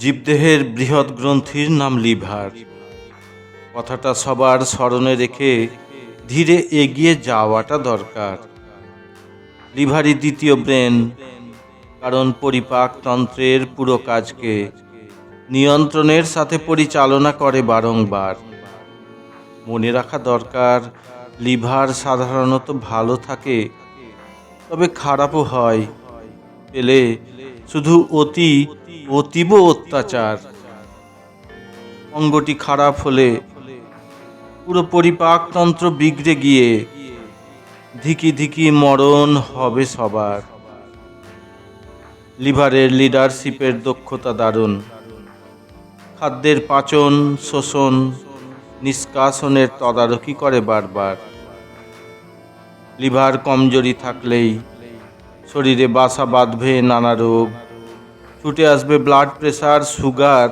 জীবদেহের বৃহৎ গ্রন্থির নাম লিভার। কথাটা সবার স্মরণে রেখে ধীরে এগিয়ে যাওয়াটা দরকার। লিভারই দ্বিতীয় ব্রেন, কারণ পরিপাকতন্ত্রের পুরো কাজকে নিয়ন্ত্রণের সাথে পরিচালনা করে বারংবার। মনে রাখা দরকার, লিভার সাধারণত ভালো থাকে, তবে খারাপও হয়। পেলে শুধু অতি অতীব অত্যাচার। অঙ্গটি খারাপ হলে পুরো পরিপাকতন্ত্র বিগড়ে গিয়ে ধিকি ধিকি মরণ হবে সবার। লিভারের লিডারশিপের দক্ষতা দারুণ। খাদ্যের পাচন, শোষণ, নিষ্কাশনের তদারকি করে বারবার। লিভার কমজোরি থাকলেই শরীরে বাসা বাঁধবে নানা রোগ। ছুটে আসবে ব্লাড প্রেশার সুগার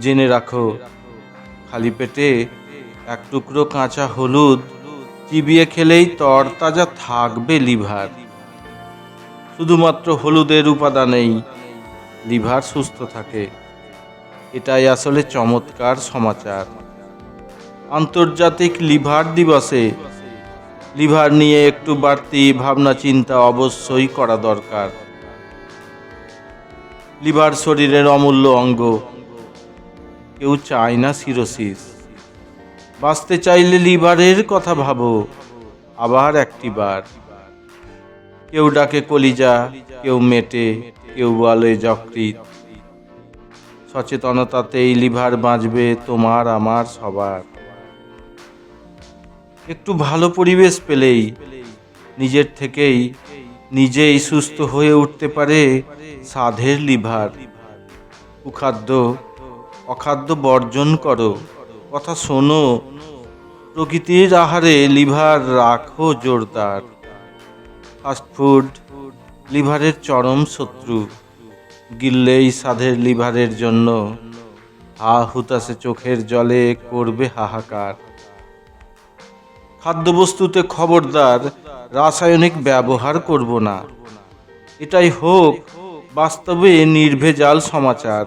জেনে রাখো। খালি পেটে এক টুকরো কাঁচা হলুদ, চিবিয়ে খেলেই তরতাজা থাকবে লিভার। শুধুমাত্র হলুদের উপাদানেই লিভার সুস্থ থাকে। এটাই আসলে চমৎকার সমাচার। আন্তর্জাতিক লিভার দিবসে লিভার নিয়ে একটু বাড়তি ভাবনা চিন্তা অবশ্যই করা দরকার। লিভার শরীরের অমূল্য অঙ্গ। কেউ চায় না সিরোসিস। বাঁচতে চাইলে লিভারের কথা ভাবো, আবার একটি বার। কেউ ডাকে কলিজা, কেউ মেটে, কেউ বলে যকৃত সচেতনতাতেই লিভার বাঁচবে তোমার, আমার, সবার। একটু ভালো পরিবেশ পেলেই, নিজের থেকেই নিজেই সুস্থ হয়ে উঠতে পারে সাধের লিভার। কুখাদ্য, অখাদ্য বর্জন করো। কথা শোনো, প্রকৃতির আহারে লিভার রাখো জোরদার। ফাস্টফুড লিভারের চরম শত্রু। গিললেই সাধের লিভারের জন্য। হা হুতাশে চোখের জলে করবে হাহাকার। খাদ্যবস্তুতে খবরদার রাসায়নিক ব্যবহার করব না। এটাই হোক, বাস্তবে নির্ভেজাল সমাচার।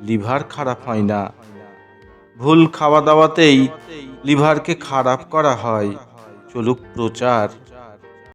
লিভার খারাপ হয় না। ভুল খাওয়া দাওয়াতেই লিভারকে খারাপ করা হয়। চলুক প্রচার।